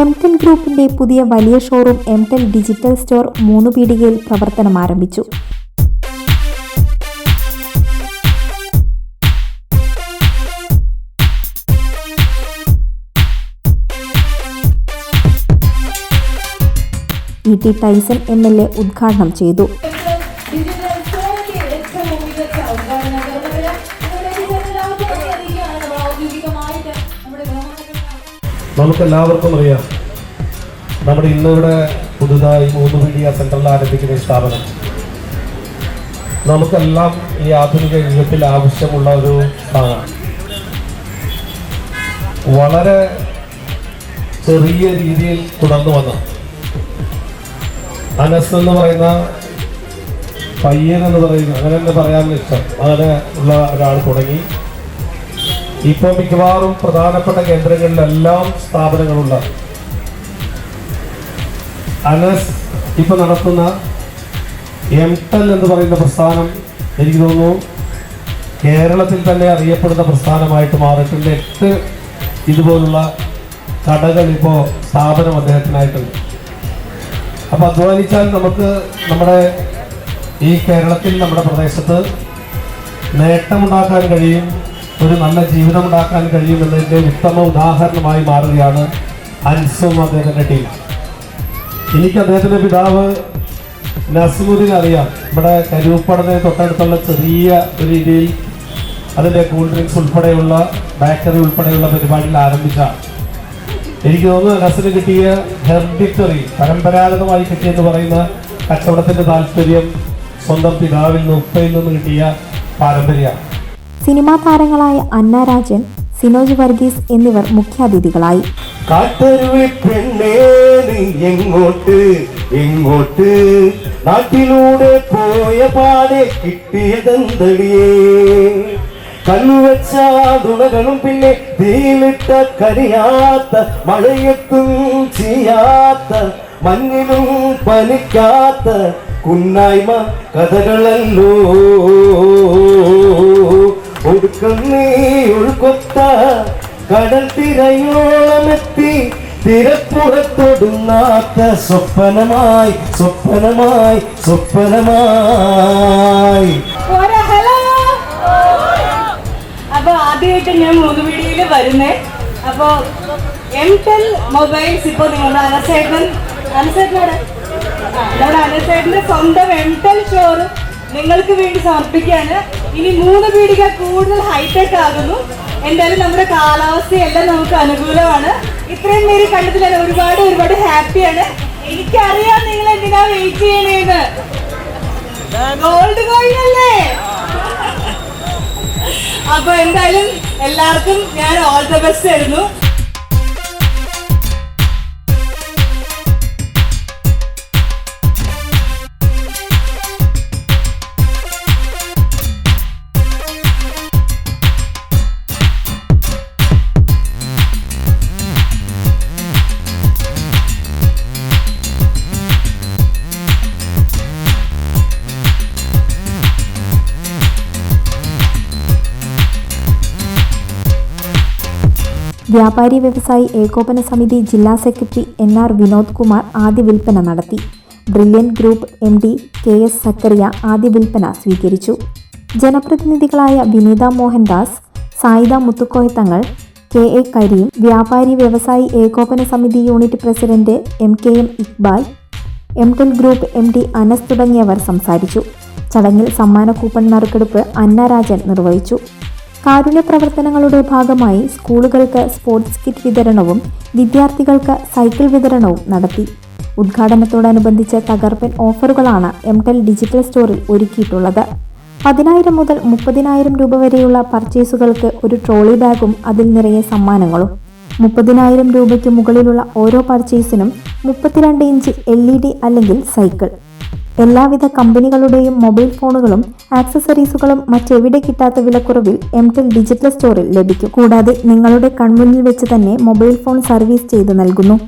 എംടെൽ ഗ്രൂപ്പിന്റെ പുതിയ വലിയ ഷോറൂം എംടെൽ ഡിജിറ്റൽ സ്റ്റോർ മൂന്ന് പീടികയിൽ പ്രവർത്തനം ആരംഭിച്ചു. E T Taison M L A ഉദ്ഘാടനം ചെയ്തു. നമുക്ക് എല്ലാവർക്കും അറിയാം നമ്മുടെ ഇന്നിവിടെ പുതുതായി മൂന്ന് മീഡിയ സെന്ററിൽ ആരംഭിക്കുന്ന ഈ സ്ഥാപനം. നമുക്കെല്ലാം ഈ ആധുനിക യുഗത്തിൽ ആവശ്യമുള്ള ഒരു സ്ഥാനമാണ് വളരെ ചെറിയ രീതിയിൽ തുടർന്നു വന്ന. അനസ് എന്ന് പറയുന്ന പയ്യൻ എന്ന് പറയുന്ന അങ്ങനെ തന്നെ പറയാൻ ഇഷ്ടം. അങ്ങനെ ഉള്ള ഒരാൾ തുടങ്ങി. ഇപ്പോൾ മിക്കവാറും പ്രധാനപ്പെട്ട കേന്ദ്രങ്ങളിലെല്ലാം സ്ഥാപനങ്ങളുള്ള അനസ് ഇപ്പൊ നടത്തുന്ന എം ടെൽ എന്ന് പറയുന്ന പ്രസ്ഥാനം എനിക്ക് തോന്നുന്നു കേരളത്തിൽ തന്നെ അറിയപ്പെടുന്ന പ്രസ്ഥാനമായിട്ട് മാറിയിട്ടുണ്ട്. എട്ട് ഇതുപോലുള്ള കടകൾ ഇപ്പോൾ സ്ഥാപനം അദ്ദേഹത്തിനായിട്ടുണ്ട്. അപ്പൊ അധ്വാനിച്ചാൽ നമുക്ക് നമ്മുടെ ഈ കേരളത്തിൽ നമ്മുടെ പ്രദേശത്ത് നേട്ടമുണ്ടാക്കാൻ കഴിയും. ഒരു നല്ല ജീവിതം ഉണ്ടാക്കാൻ കഴിയുമെന്നതിന്റെ ഉത്തമ ഉദാഹരണമായി മാറുകയാണ് അൻസും അദ്ദേഹത്തിന്റെ ടീം. എനിക്ക് അദ്ദേഹത്തിന്റെ പിതാവ് നസീമുദ്ദീൻ അറിയാം. നമ്മുടെ കരൂപ്പടനെ തൊട്ടടുത്തുള്ള ചെറിയ ഒരു രീതിയിൽ അതിന്റെ കൂൾ ഡ്രിങ്ക്സ് ഉൾപ്പെടെയുള്ള ബേക്കറി ഉൾപ്പെടെയുള്ള പരിപാടികൾ ആരംഭിച്ച. എനിക്ക് തോന്നുന്നു നസിന് കിട്ടിയ ഹെർബിറ്ററി പരമ്പരാഗതമായി കിട്ടിയെന്ന് പറയുന്ന കച്ചവടത്തിന്റെ താല്പര്യം സ്വന്തം പിതാവിൽ നിന്ന് ഉപ്പയിൽ നിന്ന് കിട്ടിയ പാരമ്പര്യമാണ്. സിനിമാ താരങ്ങളായ അന്ന രാജൻ സിനോജ് വർഗീസ് എന്നിവർ മുഖ്യാതിഥികളായി. എങ്ങോട്ട് എങ്ങോട്ട്? നാട്ടിലൂടെ പോയ പിന്നെ തീലിട്ട കരിയാത്ത മഴയത്തും ചെയ്യാത്ത മഞ്ഞിലും പനിക്കാത്ത കുന്നായ്മ കഥകളല്ലോ. ഉൾക്കൊത്ത കടൽ തിരയോളമെത്തി തിരപ്പുറത്തൊടുങ്ങാത്ത സ്വപ്നമായി സ്വപ്നമായി സ്വപ്നമായി. അപ്പൊ ആദ്യമായിട്ട് ഞാൻ മൂന്നുപിടിയിൽ വരുന്നേ. അപ്പോ എം ടെൽ മൊബൈൽസ് ഇപ്പൊ നിങ്ങളുടെ അനസേട്ടൻ അനസേട്ടനോട് നമ്മുടെ അനസേട്ടന്റെ സ്വന്തം എം ടെൽ ഷോറും നിങ്ങൾക്ക് വേണ്ടി സമർപ്പിക്കുകയാണ്. ഇനി മൂന്ന് പീടിക കൂടുതൽ ഹൈടെക് ആകുന്നു. എന്തായാലും നമ്മുടെ കാലാവസ്ഥയെല്ലാം നമുക്ക് അനുകൂലമാണ്. ഇത്രയും പേര് കണ്ടതിൽ ഒരുപാട് ഒരുപാട് ഹാപ്പിയാണ് എനിക്കറിയാം നിങ്ങൾ എന്തിനാ വെയിറ്റ് ചെയ്യണേന്ന്. ഗോൾഡ് കോയിൻ അല്ലേ? അപ്പൊ എന്തായാലും എല്ലാവർക്കും ഞാൻ ഓൾ ദ ബെസ്റ്റ് ആയിരുന്നു വ്യാപാരി വ്യവസായി ഏകോപന സമിതി ജില്ലാ secretary N R Vinod Kumar ആദ്യ വിൽപ്പന നടത്തി. Brilliant group M D K S Zakaria ആദ്യ വിൽപ്പന സ്വീകരിച്ചു. ജനപ്രതിനിധികളായ വിനീത മോഹൻദാസ് സായിദ മുത്തുക്കോയത്തങ്ങൾ കെ എ കരീം വ്യാപാരി വ്യവസായി ഏകോപന സമിതി unit president M K M Iqbal M tel group M D Anas തുടങ്ങിയവർ സംസാരിച്ചു. ചടങ്ങിൽ സമ്മാന കൂപ്പൺ നറുക്കെടുപ്പ് അന്നരാജൻ നിർവഹിച്ചു. കാരുണ്യ പ്രവർത്തനങ്ങളുടെ ഭാഗമായി സ്കൂളുകൾക്ക് സ്പോർട്സ് കിറ്റ് വിതരണവും വിദ്യാർത്ഥികൾക്ക് സൈക്കിൾ വിതരണവും നടത്തി. ഉദ്ഘാടനത്തോടനുബന്ധിച്ച് തകർപ്പൻ ഓഫറുകളാണ് എം ടെൽ ഡിജിറ്റൽ സ്റ്റോറിൽ ഒരുക്കിയിട്ടുള്ളത്. പതിനായിരം മുതൽ മുപ്പതിനായിരം രൂപ വരെയുള്ള പർച്ചേസുകൾക്ക് ഒരു ട്രോളി ബാഗും അതിൽ നിറയെ സമ്മാനങ്ങളും. മുപ്പതിനായിരം രൂപയ്ക്ക് മുകളിലുള്ള ഓരോ പർച്ചേസിനും മുപ്പത്തിരണ്ട് ഇഞ്ച് എൽ ഡി അല്ലെങ്കിൽ സൈക്കിൾ എല്ലാവിധ കമ്പനികളുടെയും മൊബൈൽ ഫോണുകളും ആക്സസറീസുകളും മറ്റെവിടെ കിട്ടാത്ത വിലക്കുറവിൽ എംടെൽ ഡിജിറ്റൽ സ്റ്റോറിൽ ലഭിക്കും. കൂടാതെ നിങ്ങളുടെ കൺമുന്നിൽ വെച്ച് തന്നെ മൊബൈൽ ഫോൺ സർവീസ് ചെയ്ത് നൽകുന്നു.